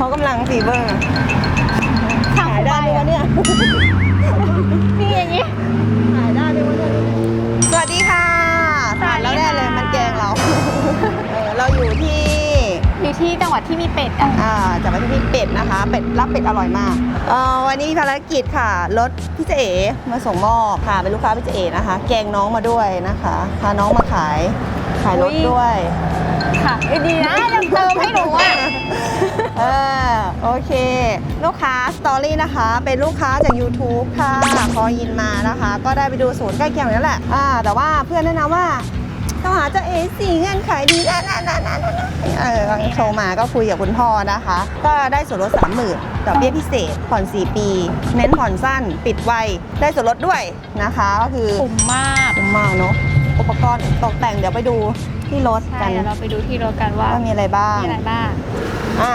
เขากำลังฟีเวอร์ทางขายได้ไหมวะเนี่ยนี่อย่างนี้ขายได้ไหมวะเนี่ยสวัสดีค่ะสวัสดีแล้วแน่เลยค่ะมันแกล้งเราเออเราอยู่ที่อยู่ที่จังหวัดที่มีเป็ดอะอ่าจากประเทศพี่เป็ดนะคะ เป็ดรับเป็ดอร่อยมากเอ่อวันนี้มีภารกิจค่ะรถพี่เจเอ๋มาส่งมอบค่ะเป็นลูกค้าพี่เจเอ๋นะคะ แกงน้องมาด้วยนะคะพาน้องมาขายขายรถอุ๊ยด้วยค่ะเอ้ยดีนะยังเติมให้หนูอะ เออโอเค ลูกค้าสตอรี่นะคะ เป็นลูกค้าจาก YouTube ค่ะคอยินมานะคะ ก็ได้ไปดูศูนย์ใกล้เคียงนั่นแหละอ่าแต่ว่าเพื่อนแนะนำว่าต้องหาเจะเอสี่เงื่อนไขดีนะนะนะนะนะเออโทรมาก็คุยกับคุณพ่อนะคะ ก็ได้ส่วนลด30,000ดอกเบี้ยพิเศษ ผ่อน 4 ปี เน้นผ่อนสั้น ปิดไว ได้ส่วนลดด้วยนะคะ ก็คือคุ้มมากคุ้มมากเนาะอุปกรณ์ตกแต่งเดี๋ยวไปดูที่รถกันเดี๋ยวเราไปดูที่รถกันว่ามีอะไรบ้างมีอะไรบ้าง อ่า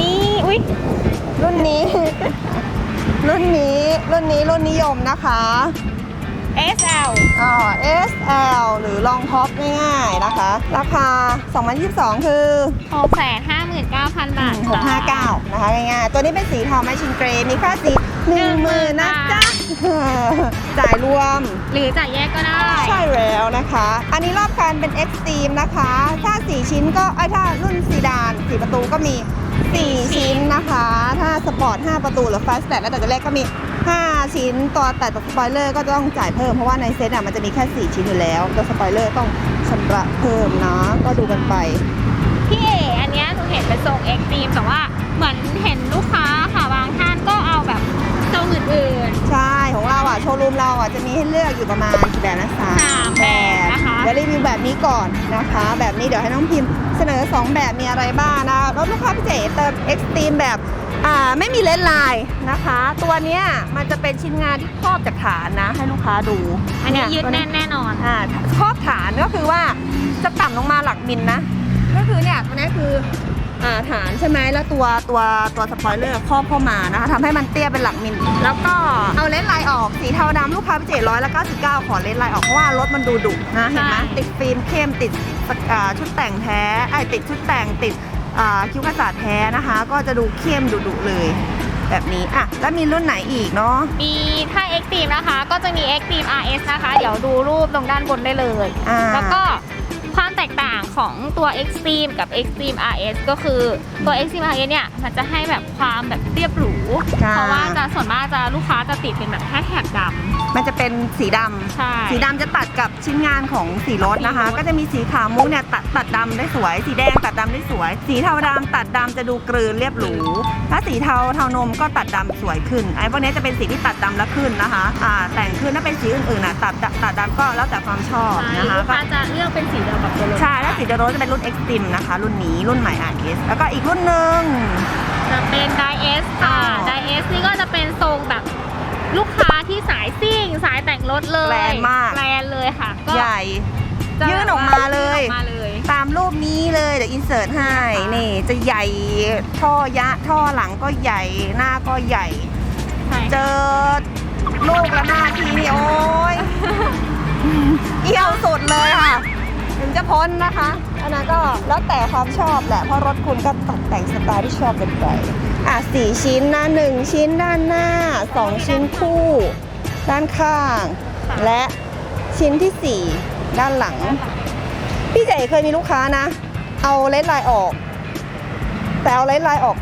นี่อุ๊ยรุ่นนี้ รุ่นนี้รุ่นนี้รุ่นนิยมนะคะ SL อ่า SL หรือลองท็อปง่ายๆนะคะ ราคา 2022 คือ 659,000 บาทค่ะ659 นะคะง่ายๆ ตัวนี้เป็นสีทองแมชชินเกรย์มีค่าสี10,000นะจ๊ะจ่ายรวม หรือจ่ายแยกก็ได้ ใช่แล้วนะคะ อันนี้รอบคันเป็น Extreme นะคะ ถ้า 4 ชิ้นก็ไอยถ้ารุ่นซีดาน4ประตูก็มี 4 ชิ้นนะคะ ถ้าสปอร์ต 5 ประตูหรือ Fast แ t แล้วแต่จะแรกก็มี 5 ชิ้นตัวแต่ตัวสปอยเลอร์ก็ต้องจ่ายเพิ่มเพราะว่าในเซตอะมันจะมีแค่ 4 ชิ้นอยู่แล้ว ตัวสปอยเลอร์ต้องชำระเพิ่มนะ ก็ดูกันไป พี่เออันเนี้ยหนูเห็นเป็นทรง X ตรีมแต่ว่าเหมือนเห็นลูกค้าค่ะบางท่านก็เอาแบบทรงอื่นใช่ของเราอะ โชว์รูมเราอะ จะมีให้เลือกอยู่ประมาณกี่แบบนะสามสามแบบนะคะเดี๋ยวรีวิวแบบนี้ก่อนนะคะ แบบนี้เดี๋ยวให้น้องพิมพ์เสนอ 2 แบบมีอะไรบ้างนะรถลูกค้าพิเศษเติม Extreme แบบอ่า ไม่มีเลนส์ไลน์นะคะ ตัวเนี้ยมันจะเป็นชิ้นงานที่ครอบจากฐานนะ ให้ลูกค้าดูๆอันนี้ยืดตัวแน่นแน่นอนอ่าครอบฐานก็คือว่าจะต่ำลงมาหลักมิลนะ ก็คือเนี่ยตัวนี้คืออ่าฐานใช่ไหมแล้วตัวตัวตัวสปอยเลอร์ครอบเข้ามานะคะทำให้มันเตี้ยเป็นหลักมิล แล้วก็เอาเลนส์ไลน์ออกสีเทาดำลูกค้าพิเศษร้อยละ99ขอเลนส์ไลน์ออกเพราะว่ารถมันดูดุนะเห็นไหมใช่ติดฟิล์มเข้มติดอ่าชุดแต่งแท้ไอยติดชุดแต่งติดอ่า คิ้วกระสาดแท้นะคะ ก็จะดูเข้มดุๆเลย แบบนี้อะแล้วมีรุ่นไหนอีกเนาะมีถ้า X ตรีมนะคะ ก็จะมี X ตรีม RS นะคะ เดี๋ยวดูรูปตรงด้านบนได้เลยอ่าแล้วก็ความ แตกต่างของตัว Extreme กับ Extreme RS ก็คือตัว Extreme RS เนี่ยมันจะให้แบบความแบบเรียบหรู ค่ะ เพราะว่าจะส่วนมากจะลูกค้าจะติดเป็นแบบแค่แถบดมันจะเป็นสีดำำใช่ สีดำจะตัดกับชิ้นงานของสีรถนะคะ สีรถ ก็จะมีสีขาวมุกเนี่ยตัดตัดดำได้สวย สีแดงตัดดำได้สวย สีเทาดำตัดดำจะดูกลืนเรียบหรูถ้าสีเทาเทานมก็ตัดดำสวยขึ้นไอ้พวกนี้จะเป็นสีที่ตัดดำแล้วขึ้นนะคะอ่าแต่งขึ้นถ้าเป็นสีอื่นๆน่ะตัดตัดดำก็แล้วแต่ความชอบใช่นะคะลูกก็ ค้าจะเลือกเป็นสีเดียวกับตัวรถใช่แล้วสีเดโรสจะเป็นรุ่น Extreme นะคะ รุ่นนี้รุ่นใหม่ RS แล้วก็อีกรุ่นหนึ่ง จะเป็น d i S ค่ะอ้าว d i S นี่ก็จะเป็นทรงแบบลูกค้าที่สายซิ่ง สายแต่งรถเลยแรงมาก แรงเลยค่ะก็ใหญ่ จะยื่นออกมาเลยยื่นออกมาเลยตามรูปนี้เลยเดี๋ยวอินเสิร์ตให้นี่จะใหญ่ท่อยะท่อหลังก็ใหญ่หน้าก็ใหญ่ ใช่เจอลูกและหน้าทีนี่โอ้ยเอี้ยวสุด พ้นนะคะ อันนั้นก็แล้วแต่ความชอบแหละ เพราะรถคุณก็ตกแต่งสไตล์ที่ชอบกันไปอะสี่ชิ้นนะหนึ่งชิ้นด้านหน้าสองชิ้นคู่ ด้านข้าง และชิ้นที่สี่ด้านหลัง พี่เจ๋เคยมีลูกค้านะ เอาเลนส์ไลน์ออก แต่เอาเลนส์ไลน์ออก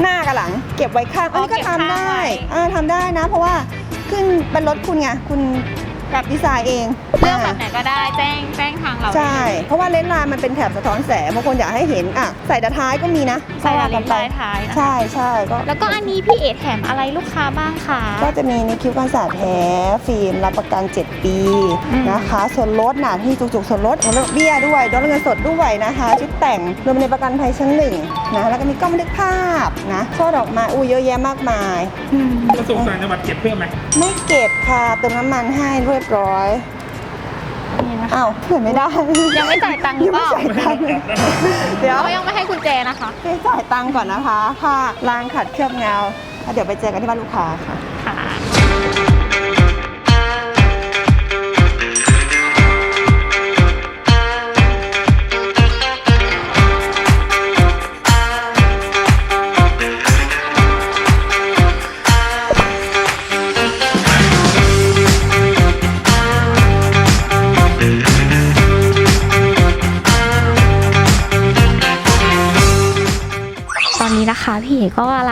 หน้ากับหลัง เก็บไว้ข้างอ๋อัอนนี้ก็เก็บทำข้างได้ไว้อ่าทำได้นะ เพราะว่าขึ้นเป็นรถคุณไงคุณ แบบดีไซน์เองเลือกแบบไหนก็ได้แจ้งแจ้งทางเราใช่ ได้เลยเพราะว่าเลนส์ไลน์มันเป็นแถบสะท้อนแสงบางคนอยากให้เห็นอะใส่ดาท้ายก็มีนะใส่ดาก็ลิว่ปกัลายท้ายนะคะใช่ใช่ก็แล้วก็อันนี้พี่เอแถมอะไรลูกค้าบ้างคะ ก็จะมีในคิ้วกันสาดแท้ฟิล์มรับประกัน 7 ปีอืม นะคะ ส่วนลดหนาที่จุกๆส่วนลดลดเบี้ยด้วยดอกเงินสดด้วยนะคะ ชุดแต่งรวมในประกันภัยชั้นหนึ่งนะแล้วก็มีกล้องบันทึกภาพนะช่อดอกไม้อุ้ยเยอะแยะมากมายกระทรวงต่างจังหวัดเก็บเพิ่มไหมไม่เก็บค่ะเติมน้ำมันให้เรียบร้อยนี่นะคะอ้าวเห็นไม่ได้ยังไม่จ่ายตังค์หรืยัองเปไม่ล่าจ่ายตังค์เลยเดี๋ยวเขายังไม่ให้กุญแจนะคะไปจ่ายตังค์ก่อนนะคะ ค่าล้างขัดเคลือบเงาแล้วเดี๋ยวไปเจอกันที่บ้านลูกค้าค่ะค่ะ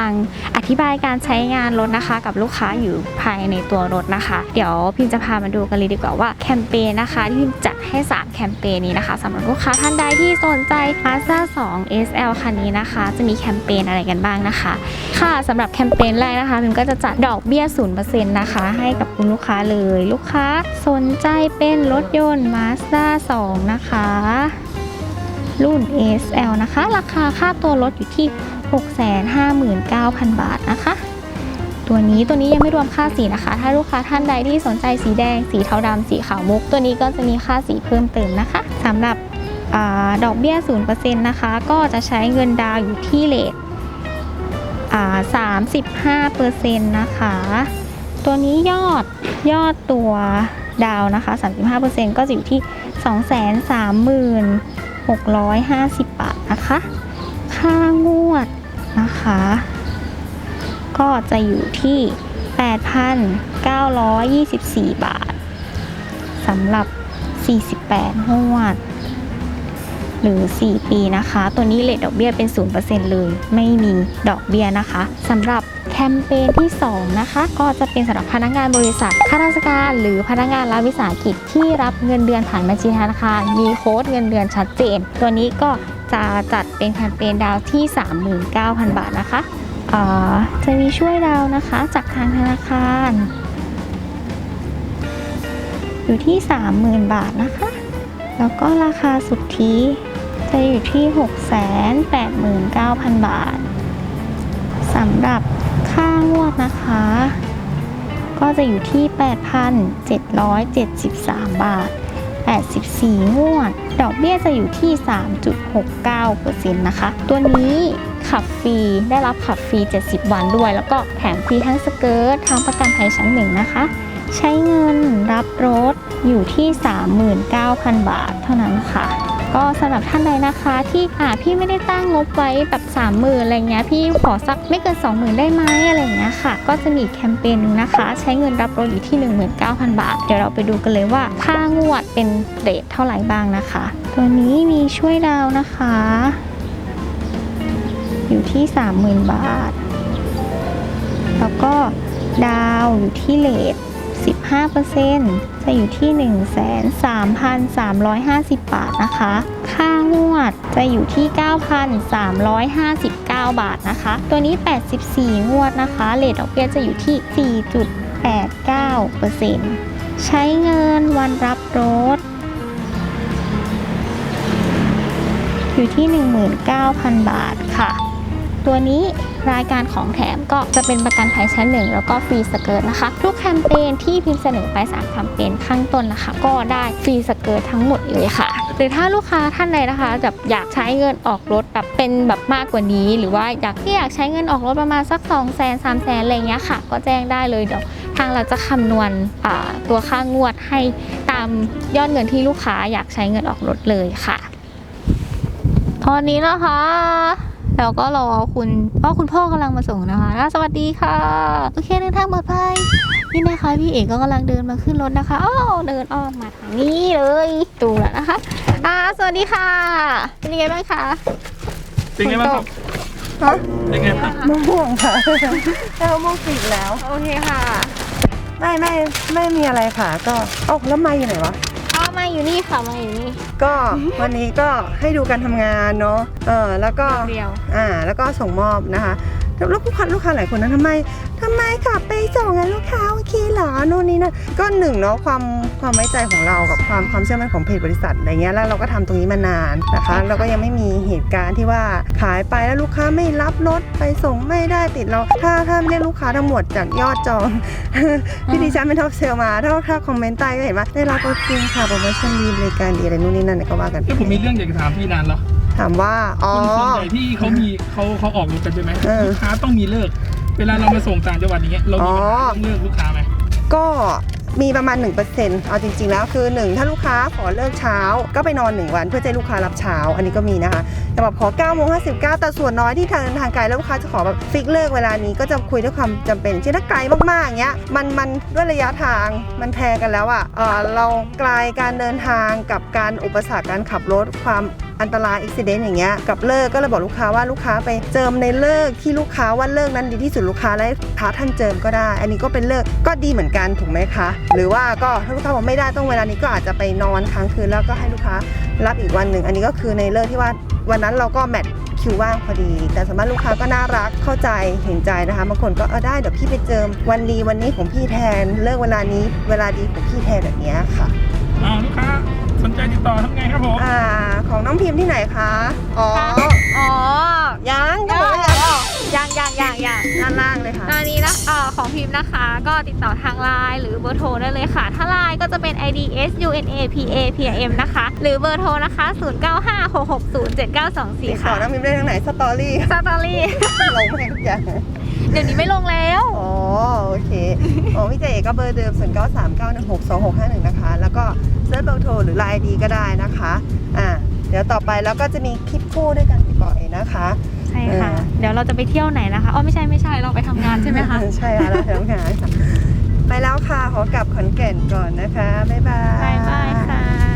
งอธิบายการใช้งานรถนะคะ กับลูกค้าอยู่ภายในตัวรถนะคะ เดี๋ยวพิมจะพามาดูกันเลยดีกว่าว่าแคมเปญนะคะ ที่พิมจัดให้ 3 แคมเปญนี้นะคะสำหรับลูกค้าท่านใดที่สนใจ Mazda 2 SL คันนี้นะคะ จะมีแคมเปญอะไรกันบ้างนะคะ ค่ะสำหรับแคมเปญแรกนะคะพิมก็จะจัดดอกเบี้ย0%นะคะ ให้กับคุณลูกค้าเลยลูกค้าสนใจเป็นรถยนต์ Mazda 2 นะคะรุ่น SL นะคะ ราคาค่าตัวรถอยู่ที่ 659,000 บาทนะคะ ตัวนี้ตัวนี้ยังไม่รวมค่าสีนะคะ ถ้าลูกค้าท่านใดที่สนใจสีแดง สีเทาดำสีขาวมุก ตัวนี้ก็จะมีค่าสีเพิ่มเติมนะคะสำหรับอดอกเบี้ย 0%นะคะ ก็จะใช้เงินดาวอยู่ที่เลทอ่า35%นะคะ ตัวนี้ยอดยอดตัวดาวน์นะคะ 35%ก็จะอยู่ที่ 230,650 บาทนะคะ ค่างวด นะคะ ก็จะอยู่ที่ 8,924 บาทสำหรับ 48 งวด หรือ 4 ปีนะคะ ตัวนี้เลทดอกเบี้ยเป็น 0%เลย ไม่มีดอกเบี้ยนะคะสำหรับ คมเปญที่ 2 นะคะ ก็จะเป็นสำหรับพนักงานบริษัทข้าราชการหรือพนักงานรัฐวิสาหกิจที่รับเงินเดือนผ่านบัญชีธนาคารมีโค้ดเงินเดือนชัดเจน ตัวนี้ก็จะจัดเป็นแคมเปญดาวที่ 39,000 บาทนะคะจะมีช่วยดาวนะคะจากทางธนาคาร อยู่ที่ 30,000 บาทนะคะ แล้วก็ราคาสุทธิจะอยู่ที่ 689,000 บาทสำหรับ งวดนะคะ ก็จะอยู่ที่ 8,773 บาท 84 งวด ดอกเบี้ยจะอยู่ที่ 3.69%นะคะ ตัวนี้ขับฟรี ได้รับขับฟรี 70 วันด้วย แล้วก็แถมฟรีทั้งสเกิร์ตทั้งประกันภัยชั้นหนึ่งนะคะ ใช้เงินรับรถอยู่ที่ 39,000 บาทเท่านั้นค่ะ ก็สำหรับท่านใดนะคะที่อ่าพี่ไม่ได้ตั้งงบไว้แบบ30,000อะไรเงี้ยพี่ขอสักไม่เกิน 20,000 ได้ไหมอะไรเงี้ยค่ะ ก็จะมีแคมเปญหนึงนะคะ ใช้เงินรับรถอยู่ที่ 19,000 บาท เดี๋ยวเราไปดูกันเลยว่าค่างวดเป็นเรทเท่าไหร่บ้างนะคะ ตัวนี้มีช่วยดาวนะคะ อยู่ที่ 30,000 บาท แล้วก็ดาวอยู่ที่เลท 15%จะอยู่ที่ 13,350 บาทนะคะ ค่างวดจะอยู่ที่ 9,359 บาทนะคะ ตัวนี้ 84 งวดนะคะเลทดอกเบี้ยจะอยู่ที่ 4.89%ใช้เงินวันรับรถ อยู่ที่ 19,000 บาทค่ะ ตัวนี้รายการของแถมก็จะเป็นประกันภัยชั้นหนึ่งแล้วก็ฟรีสเกิร์ตนะคะ ทุกแคมเปญที่พิมพ์เสนอไป3แคมเปญข้างต้นนะคะ ก็ได้ฟรีสเกิร์ตทั้งหมดเลยค่ะ หรือถ้าลูกค้าท่านใดนะคะแบบอยากใช้เงินออกรถแบบเป็นแบบมากกว่านี้ หรือว่าอยากที่อยากใช้เงินออกรถประมาณสัก2 0 0 0 0 0 3 0 0 0 0อะไรเงี้ยค่ะ ก็แจ้งได้เลยเดี๋ยวทางเราจะคำนวณตัวค่างวดให้ตามยอดเงินที่ลูกค้าอยากใช้เงินออกรถเลยค่ะตอนนี้นะคะ เราก็รอคุณพ่อคุณพ่อกำลังมาส่งนะคะอะสวัสดีค่ะ โอเคเดินทางปลอดภัยนี่นะคะพี่เอกก็กำลังเดินมาขึ้นรถนะคะอ้าวเดินอ้อมมาทางนี้เลยดูแล้วนะคะอ่าสวัสดีค่ะ เป็นยังไงบ้างคะเป็นไงบ้างครับฮะเป็นไงบ้างมะม่วงค่ะแล้วมะม่วงสีกแล้ว โอเคค่ะ ไม่ไม่ไม่มีอะไรค่ะ ก็เอ้าแล้วไม่อยู่ไหนวะเอา มาอยู่นี่ค่ะมาอยู่นี่ ก็วันนี้ก็ให้ดูการทำงานเนาะเออแล้วก็เดียว อ่าแล้วก็ส่งมอบนะคะแล้วลูกค้าลูกค้าหลายคนนะทำไมทำไมขับไปส่งอะลูกค้า ก็หนึ่งเนาะความความไว้ใจของเรากับความความเชื่อมั่นของเพจบริษัทอะไรเงี้ยแล้วเราก็ทำตรงนี้มานานนะคะเราก็ยังไม่มีเหตุการณ์ที่ว่าขายไปแล้วลูกค้าไม่รับรถไปส่งไม่ได้ติดเราถ้าถ้าเรียกลูกค้าทั้งหมดจากยอดจองที่ดิฉันเป็นท็อปเซลมาถ้าถ้าคอมเมนต์ใต้ก็เห็นว่าได้รับรถจริงค่ะโปรโมชั่นดีบริการดีอะไรนู่นนี่นั่นก็ว่ากันเอ้ยผมมีเรื่องอยากจะถามพี่นานแล้วถามว่าอ๋อคนส่วนใหญ่ที่เขามีเขาเขาออกรถกันใช่ไหมเออลูกค้าต้องมีเลิกเวลาเรามาส่งต่างจังหวัดอย่างเงี้ยเรามีปัญหาอ๋อต้องเลิกลูกค้าไหม ก็มีประมาณ 1%เอาจริง ๆ แล้วคือ 1 ถ้าลูกค้าขอเลิกเช้า ก็ไปนอน 1 วันเพื่อให้ลูกค้ารับเช้า อันนี้ก็มีนะคะแต่แบบขอ9โมง59แต่ส่วนน้อยที่ทางเดินทางไกลแล้วลูกค้าจะขอแบบฟิกเลิกเวลานี้ก็จะคุยด้วยความจำเป็นเช่นถ้าไกลมากๆอย่างเงี้ยมันมันด้วยระยะทางมันแพงกันแล้วอะ่ะเออเราไกลการเดินทางกับการอุปสรรคการขับรถความ อันตรายอุบิเหตุอย่างเงี้ยกับเลิกก็เลยบอกลูกค้าว่าลูกค้าไปเจิมในเลิกที่ลูกค้าว่าเลิกนั้นดีที่สุดลูกค้าและพาท่านเจิมก็ได้ อันนี้ก็เป็นเลิกก็ดีเหมือนกันถูกไหมคะ หรือว่าก็ถ้าลูกค้าบอกไม่ได้ต้องเวลานี้ก็อาจจะไปนอนค้างคืนแล้วก็ให้ลูกค้ารับอีกวันหนึ่งอันนี้ก็คือในเลิกที่ว่าวันนั้นเราก็แมทคิวว่างพอดี แต่สามารถลูกค้าก็น่ารักเข้าใจเห็นใจนะคะบางคนก็เออได้เดี๋ยวพี่ไปเจิมวันดีวันนี้ของพี่แทน เลิกเวลานี้เวลาดีของพี่แทนแบบเนี้ยค่ะอ่าลูกค้า สนใจติดต่อทำไงครับผม อ่า ของน้องพิมพ์ที่ไหนคะ อ๋อ อ๋อยังยัยังงยังยังยังยังด้านล่างเลยค่ะตอนนี้นะเอ่อของพิมพ์นะคะ ก็ติดต่อทางไลน์หรือเบอร์โทรได้เลยค่ะ ถ้าไลน์ก็จะเป็น ID S U N A P A P M นะคะ หรือเบอร์โทรนะคะ 0956607924 ติดต่อค่ะน้องพิมพ์ได้ทางไหน สตอรี่สตอรี่ ลงให้ทุกอย่าง เดี๋ยวนี้ไม่ลงแล้ว อ๋อโอเคของพี่เจเอกก็เบอร์เดิม 0 9 3 9 1 6 2 6 5 1 นะคะ แล้วก็เซิร์ชเบอร์โทรหรือไลน์ดีก็ได้นะคะอ่าเดี๋ยวต่อไปแล้วก็จะมีคลิปคู่ด้วยกันบ่อยๆนะคะ ใช่ค่ะเออเดี๋ยวเราจะไปเที่ยวไหนนะคะอ๋อไม่ใช่ไม่ใช่เราไปทำงานใช่ไหมคะ ใช่ค่ะเราทำงานค่ะไปแล้วค่ะ ขอกลับขอนแก่นก่อนนะคะ บ๊ายบายบายบาย